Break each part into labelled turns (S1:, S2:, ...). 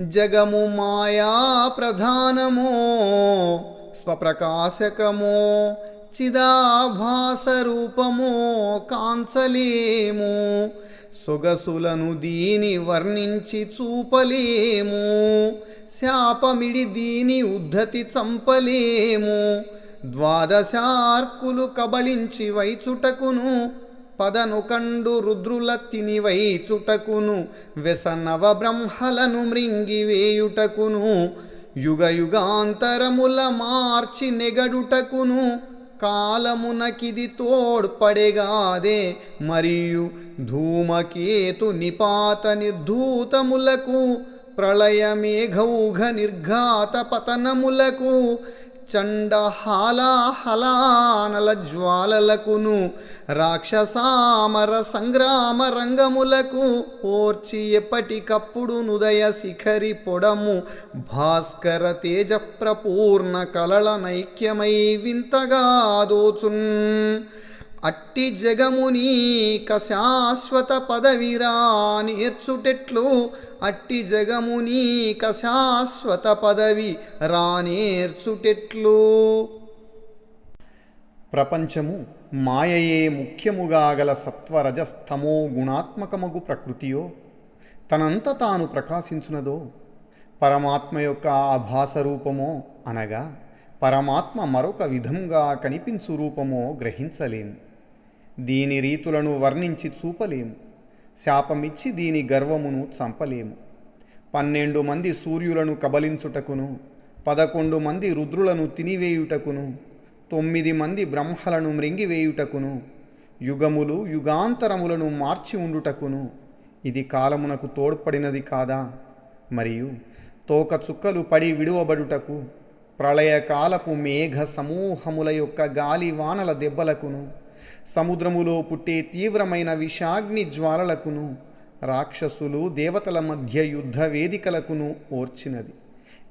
S1: జగము మాయా ప్రధానమో స్వప్రకాశకమో చిదాభాస రూపమో కాంచలేము. సొగసులను దీని వర్ణించి చూపలేము. శాపమిడి దీని ఉద్ధతి చంపలేము. ద్వాదశార్కులు కబళించి వైచుటకును పదను కండు రుద్రుల తినివైచుటకును వ్యసనవ బ్రహ్మలను మృంగివేయుటకును యుగ యుగాంతరముల మార్చి నెగడుటకును కాలమునకిది తోడ్పడెగాదే మరియు ధూమకేతు నిపాత నిర్ధూతములకు ప్రళయమేఘౌఘ నిర్ఘాత పతనములకు చండహాలాహలానల జ్వాలలకును రాక్షసామర సంగ్రామ రంగములకు ఓర్చి ఎప్పటికప్పుడు నుదయ శిఖరి పొడము భాస్కర తేజప్రపూర్ణ కలల నైక్యమై వింతగా దోచున్. అట్టి జగమునీక శాశ్వత పదవిరా నేర్చుటెట్లు అట్టి జగమునీక శాశ్వత పదవి రానేర్చుటెట్లు ప్రపంచము మాయయే ముఖ్యముగా గల సత్వరజస్తమో గుణాత్మకమగు ప్రకృతియో తనంత తాను ప్రకాశించునదో పరమాత్మ యొక్క ఆభాస రూపమో అనగా పరమాత్మ మరొక విధంగా కనిపించు రూపమో గ్రహించలేము దీని రీతులను వర్ణించి చూపలేము. శాపమిచ్చి దీని గర్వమును చంపలేము. పన్నెండు మంది సూర్యులను కబలించుటకును పదకొండు మంది రుద్రులను తినివేయుటకును తొమ్మిది మంది బ్రహ్మలను మృంగివేయుటకును యుగములు యుగాంతరములను మార్చి ఉండుటకును. ఇది కాలమునకు తోడ్పడినది కాదా? మరియు తోక చుక్కలు పడి విడువబడుటకు ప్రళయకాలపు మేఘ సమూహముల యొక్క గాలి వానల దెబ్బలకును సముద్రములో పుట్టే తీవ్రమైన విషాగ్ని జ్వాలలకును రాక్షసులు దేవతల మధ్య యుద్ధ వేదికలకును ఓర్చినది.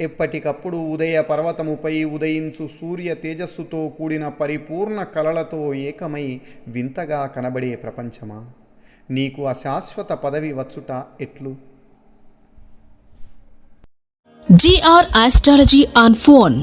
S1: ఎప్పటికప్పుడు ఉదయ పర్వతముపై ఉదయించు సూర్య తేజస్సుతో కూడిన పరిపూర్ణ కలలతో ఏకమై వింతగా కనబడే ప్రపంచమా? నీకు అశాశ్వత పదవి వచ్చుట ఎట్లు?
S2: GR astrology on phone